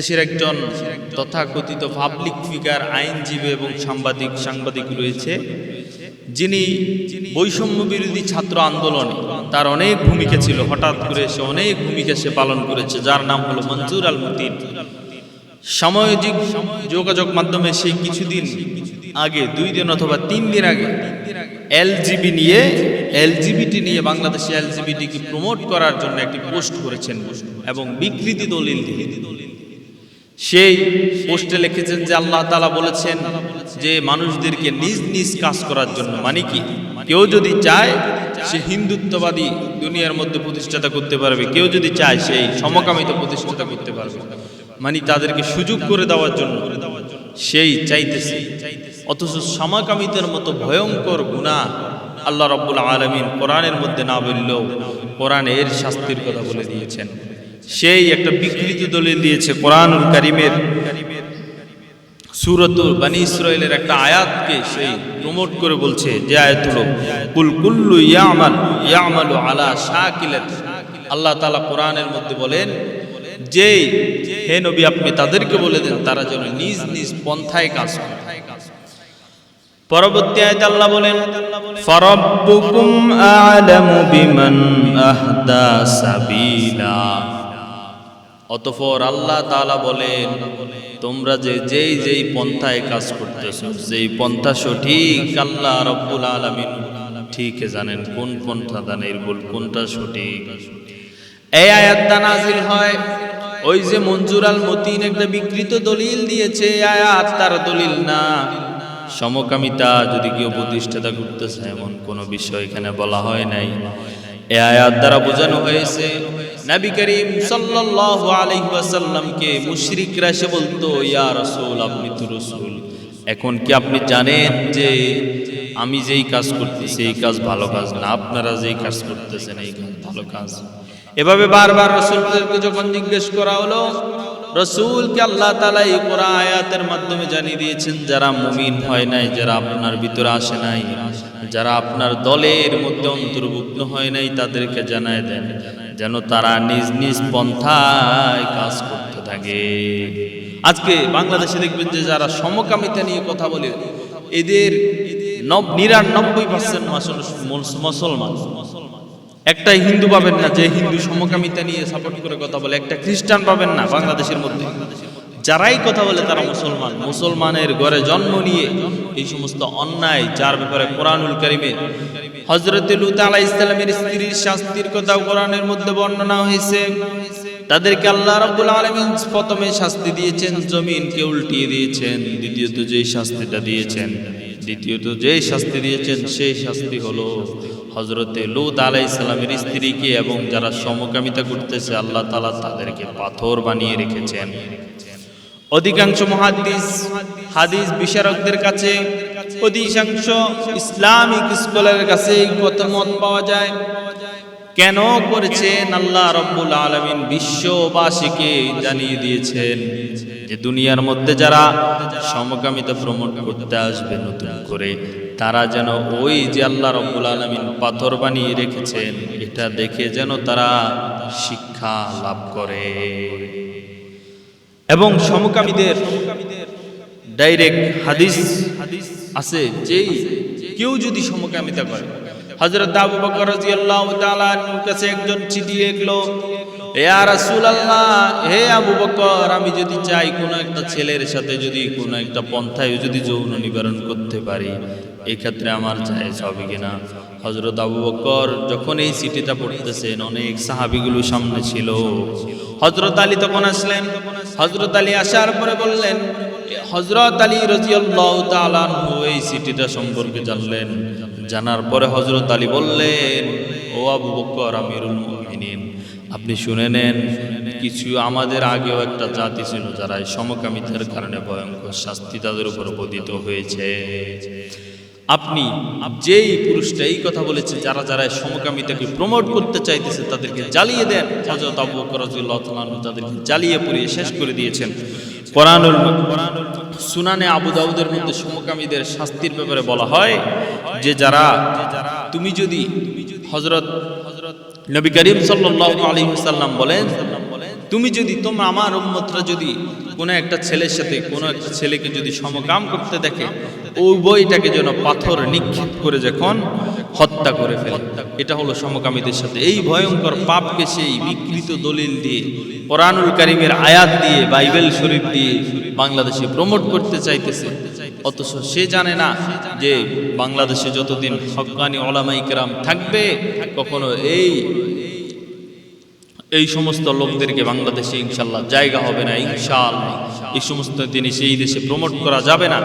দেশের একজন তথাকথিত পাবলিক ফিগার আইনজীবী এবং সাংবাদিক সাংবাদিক রয়েছে। যিনি বৈষম্য বিরোধী ছাত্র আন্দোলনে তার অনেক ভূমিকা ছিল। হঠাৎ করে সে অনেক ভূমিকা সে পালন করেছে, যার নাম হলো মঞ্জুর আল মতিন। সামাজিক যোগাযোগ মাধ্যমে সে কিছুদিন আগে, দুই দিন অথবা তিন দিন আগে এলজিবি নিয়ে এলজিবিটি নিয়ে বাংলাদেশে এলজিবিটিকে প্রমোট করার জন্য একটি পোস্ট করেছেন এবং বিকৃতি দলিল দিয়ে সেই পোস্টে লিখেছেন যে আল্লাহ তালা বলেছেন যে মানুষদেরকে নিজ নিজ কাজ করার জন্য মানে কি? কেউ যদি চায় সে হিন্দুত্ববাদী দুনিয়ার মধ্যে প্রতিষ্ঠাতা করতে পারবে। কেউ যদি চায় সেই সমকামিত প্রতিষ্ঠাতা করতে পারবে। মানে তাদেরকে সুযোগ করে দেওয়ার জন্য সেই চাইতেছে। অথচ সমকামিতের মতো ভয়ঙ্কর গুণা আল্লাহ রব্বুল আলমিন কোরআনের মধ্যে না বললেও কোরআন এর শাস্তির কথা বলে দিয়েছেন। সেই একটা বিকৃত দলিল দিয়েছে কোরআনুল কারিমের। সুরতুল বানি ইসরায়েলের একটা আয়াতকে সেই প্রমোট করে বলছে যে কুল কুল্লু ইয়ামালু আলা শাকিলাত। আল্লাহ তাআলা কোরআনের মধ্যে বলেন যে হে নবী আপনি তাদেরকে বলে দেন, তারা যেন নিজ নিজ পন্থায় কাজ করে। পরবর্তী আয়াত আল্লাহ বলেন, ফারাব্বুকুম আ'লামু বিমান আহদা সাবিলা। অতঃপর আল্লাহ তাআলা বলেন, তোমরা যে যেই যেই পন্থায় কাজ করতেছো, যেই পন্থা সঠিক আল্লাহ রব্বুল আলামিন ঠিক জানেন, কোন পন্থা দানের বল কোনটা সঠিক? এই আয়াতটা নাজিল হয় ওই যে মঞ্জুর আল মতিন একটা বিকৃত দলিল দিয়েছে আয়াত তার দলিল না। সমকামিতা যদি কেউ প্রতিষ্ঠাতা করতেছে, এমন কোনো বিষয় এখানে বলা হয় নাই। এ আয়াত দ্বারা বোঝানো হয়েছে নবী করিম সাল্লাল্লাহু আলাইহি ওয়াসাল্লামকে মুশরিকরা বলতো, ইয়া রাসূল, আপনি তো রাসূল। এখন কি আপনি জানেন যে আমি যেই কাজ করতেছি এই কাজ ভালো কাজ না? আপনারা যেই কাজ করতেছেন, এই কাজ ভালো কাজ। এভাবে বারবার রসুলদেরকে যখন জিজ্ঞেস করা হলো, রসুলকে আল্লাহ তালা এই কোরআন আয়াতের মাধ্যমে জানিয়ে দিয়েছেন, যারা মুমিন হয় নাই, যারা আপনার ভিতরে আসে নাই, যারা আপনার দলের মধ্যে অন্তর্ভুক্ত হয় নাই, তাদেরকে জানায় দেন। যেন তারা নিজ নিজ পন্থায় কাজ করতে থাকে। আজকে বাংলাদেশে দেখবেন যে যারা সমকামিতা নিয়ে কথা বলে, এদের নব নিরানব্বই পার্সেন্ট মুসলমান। একটা হিন্দু পাবেন না, যে হিন্দু সমকামিতা নিয়ে সাপোর্ট করে কথা বলে, একটা খ্রিস্টান পাবেন না বাংলাদেশের মধ্যে। যারাই কথা বলে তারা মুসলমান। মুসলমানের ঘরে জন্ম নিয়ে এই সমস্ত অন্যায় যার ব্যাপারে কোরআনুল কারিমে হজরত লুত আলাহ ইসলামের স্ত্রীর শাস্তির কথা কোরআনের মধ্যে বর্ণনা হয়েছে। তাদেরকে আল্লাহ রাব্বুল আলামিন প্রথমে শাস্তি দিয়েছেন, জমিনকে উল্টিয়ে দিয়েছেন, দ্বিতীয়ত যে শাস্তিটা দিয়েছেন, দ্বিতীয়ত যে শাস্তি দিয়েছেন, সেই শাস্তি হলো হজরতে লুত আলাই ইসলামের স্ত্রীকে এবং যারা সমকামিতা করতেছে, আল্লাহ তালা তাদেরকে পাথর বানিয়ে রেখেছেন। অধিকাংশ মহাদিস, হাদিস বিশারকদের কাছে অধিকাংশ ইসলামিক স্কলারের কাছে এই মত পাওয়া যায়। কেন করেছেন আল্লাহ রব্বুল আলমিন বিশ্ববাসীকে জানিয়ে দিয়েছেন যে দুনিয়ার মধ্যে যারা সমকামিতা প্রমোট করতে আসবে নতুন করে, তারা যেন ওই যে আল্লাহ রব্বুল আলমিন পাথর বানিয়ে রেখেছেন, এটা দেখে যেন তারা শিক্ষা লাভ করে। এবং সমকামীদের ডাইরেক্ট হাদিস হাদিস আছে, যেই কেউ যদি সমকামিতা করে। হযরত আবু বকর রাদিয়াল্লাহু তাআলা আনহুর কাছে একজন চিঠি লিখলো ইয়া রাসূলুল্লাহ, হে আবু বকর, আমি যদি চাই কোন একটা ছেলের সাথে যদি কোন একটা পন্থায় যদি যৌন নিবারণ করতে পারি এই ক্ষেত্রে আমার চাই হবে কিনা? হযরত আবু বকর যখন এই চিঠিটা পড়তেছেন, অনেক সাহাবীগুলো সামনে ছিল। হযরত আলী তখন আসলেন। হযরত আলী আসার পরে বললেন হজরত আলী রাজিয়াল্লাহু তাআলা এই সিটিটা সম্পর্কে জানলেন। জানার পরে হজরত আলী বললেন, ও আবু বকর আমিরুল মুমিনিন, আপনি শুনে নেন, কিছু আমাদের আগেও একটা জাতি ছিল যারা এই সমকামিতার কারণে ভয়ঙ্কর শাস্তি তাদের উপর পতিত হয়েছে। আপনি যেই পুরুষটা এই কথা বলেছে, যারা যারা সমকামিতাকে প্রমোট করতে চাইতেছে, তাদেরকে জ্বালিয়ে দেন। হজরত আবু তাআলা তাদেরকে জ্বালিয়ে পুড়িয়ে শেষ করে দিয়েছেন। কোরআনুল সুনানে আবু দাউদের মধ্যে সমকামীদের শাস্তির ব্যাপারে বলা হয় যে যারা, তুমি যদি হজরত নবী করিম সাল্লাল্লাহু আলাইহি ওয়াসাল্লাম বলেন, তুমি যদি তোমরা আমার উম্মতরা যদি কোনো একটা ছেলের সাথে, কোনো একটা ছেলেকে যদি সমকাম করতে দেখে বইটাকে যেন পাথর নিক্ষেপ করে যখন হত্যা করে ফেলে। এটা হলো সমকামীদের সাথে। এই ভয়ঙ্কর পাপকে সেই বিকৃত দলিল দিয়ে, কোরআনুল কারিমের আয়াত দিয়ে, বাইবেল শরীফ দিয়ে বাংলাদেশে প্রমোট করতে চাইতেছে। অথচ সে জানে না যে বাংলাদেশে যতদিন হকানি ওলামাই কেরাম থাকবে, কখনো এই এই সমস্ত লোকদেরকে বাংলাদেশে ইনশাল্লাহ জায়গা হবে না ইনশাল এই সমস্ত জিনিস এই দেশে প্রমোট করা যাবে না।